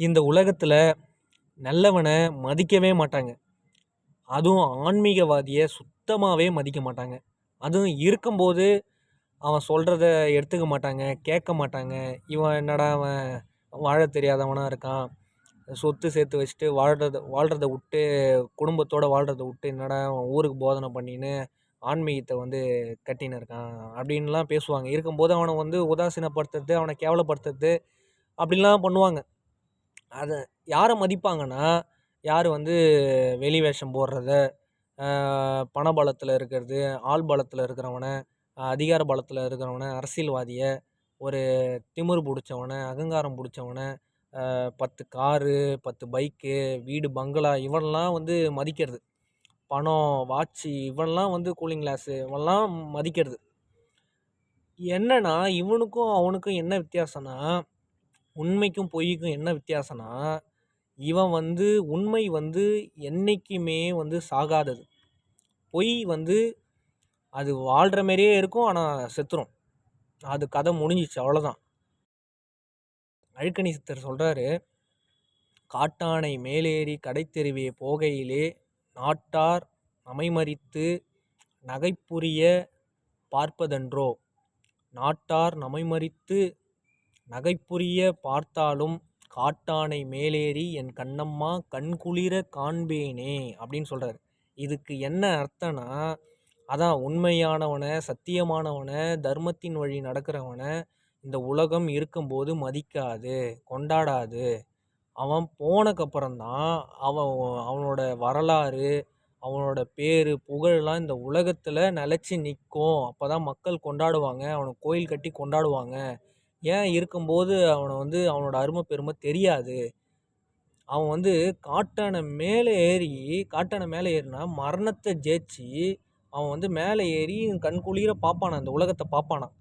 இந்த உலகத்தில் நல்லவனை மதிக்கவே மாட்டாங்க. அதுவும் ஆன்மீகவாதியை சுத்தமாகவே மதிக்க மாட்டாங்க. அதுவும் இருக்கும்போது அவன் சொல்கிறத எடுத்துக்க மாட்டாங்க கேட்க மாட்டாங்க. இவன் என்னடா அவன் வாழ தெரியாதவனாக இருக்கான். சொத்து சேர்த்து வச்சுட்டு வாழ்கிறத வாழ்கிறத விட்டு குடும்பத்தோடு வாழ்கிறத விட்டு என்னடா அவன் ஊருக்கு போதனை பண்ணின்னு ஆன்மீகத்தை வந்து கட்டின்னு இருக்கான் அப்படின்லாம் பேசுவாங்க. இருக்கும்போது அவனை வந்து உதாசீனப்படுத்துறது அவனை கேவலப்படுத்துறது அப்படிலாம் பண்ணுவாங்க. அதை யாரை மதிப்பாங்கன்னா யார் வந்து வெளி வேஷம் போடுறத பண பலத்தில் இருக்கிறது ஆள் பலத்தில் இருக்கிறவனை அதிகார பலத்தில் இருக்கிறவனை அரசியல்வாதியை ஒரு திமிர் பிடிச்சவனை அகங்காரம் பிடிச்சவனை பத்து காரு பத்து பைக்கு வீடு பங்களா இவன்லாம் வந்து மதிக்கிறது. பணம் வாட்சி இவன்லாம் வந்து கூலிங் கிளாஸு இவன்லாம் மதிக்கிறது. என்னன்னா இவனுக்கும் அவனுக்கும் என்ன வித்தியாசம்னா உண்மைக்கும் பொய்க்கும் என்ன வித்தியாசம்னா இவன் வந்து உண்மை வந்து என்றைக்குமே வந்து சாகாதது. பொய் வந்து அது வாழ்கிற மாரியே இருக்கும் ஆனால் செத்துரும். அது கதை முடிஞ்சிச்சு அவ்வளோதான் அழுக்கணி சித்தர் சொல்கிறாரு காட்டானை மேலேறி கடைத்தெருவே போகையிலே நாட்டார் நமைமறித்து நகைப்புரிய பார்ப்பதென்றோ? நாட்டார் நமைமறித்து நகைப்புரிய பார்த்தாலும் காட்டானை மேலேறி என் கண்ணம்மா கண்குளிர காண்பேனே அப்படின்னு சொல்கிறார் இதுக்கு என்ன அர்த்தம்னா அதான் உண்மையானவனை சத்தியமானவனை தர்மத்தின் வழி நடக்கிறவனை இந்த உலகம் இருக்கும்போது மதிக்காது கொண்டாடாது. அவன் போனக்கப்புறம்தான் அவன் அவனோட வரலாறு அவனோட பேர் புகழெலாம் இந்த உலகத்தில் நிலச்சி நிற்கும் அப்போ தான் மக்கள் கொண்டாடுவாங்க அவனை கோயில் கட்டி கொண்டாடுவாங்க. ஏன் இருக்கும்போது அவனை வந்து அவனோட அருமை பெருமை தெரியாது? அவன் வந்து காட்டானை மேலே ஏறி காட்டானை மேலே ஏறினா மரணத்தை ஜெயிச்சு அவன் வந்து மேலே ஏறி கண்குளிர பார்ப்பானான் இந்த உலகத்தை பார்ப்பானான்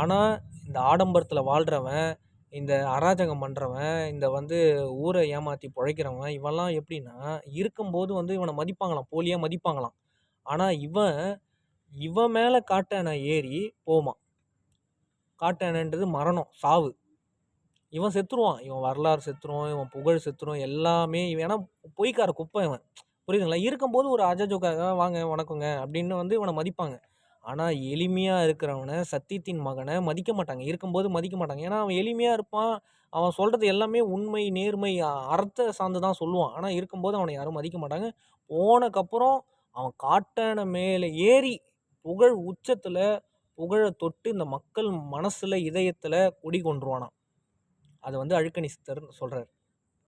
ஆனால் இந்த ஆடம்பரத்தில் வாழ்கிறவன் இந்த அராஜகம் பண்ணுறவன் இந்த வந்து ஊரை ஏமாற்றி பிழைக்கிறவன் இவெல்லாம் எப்படின்னா இருக்கும்போது வந்து இவனை மதிப்பாங்களாம் போலியாக மதிப்பாங்களாம். ஆனால் இவன் இவன் மேலே காட்டானை ஏறி போமான் காட்டனன்றது மரணம் சாவு. இவன் செத்துருவான். இவன் வரலாறு செத்துரும் இவன் புகழ் செத்துரும் எல்லாமே இவன். ஏன்னா பொய்க்கார குப்பை இவன். புரியுதுங்களா? இருக்கும்போது ஒரு அஜஜோக்காக வாங்க வணக்கங்க அப்படின்னு வந்து இவனை மதிப்பாங்க. ஆனால் எளிமையாக இருக்கிறவனை சத்தியத்தின் மகனை மதிக்க மாட்டாங்க. இருக்கும்போது மதிக்க மாட்டாங்க. ஏன்னா அவன் எளிமையாக இருப்பான். அவன் சொல்கிறது எல்லாமே உண்மை நேர்மை அர்த்த சார்ந்து தான் சொல்லுவான். ஆனால் இருக்கும்போது அவனை யாரும் மதிக்க மாட்டாங்க. போனக்கப்புறம் அவன் காட்டன மேலே ஏறி புகழ் உச்சத்தில் புகழை தொட்டு இந்த மக்கள் மனசில் இதயத்தில் குடி கொண்டுருவானாம் அதை வந்து அழுக்கணி சொல்கிறார்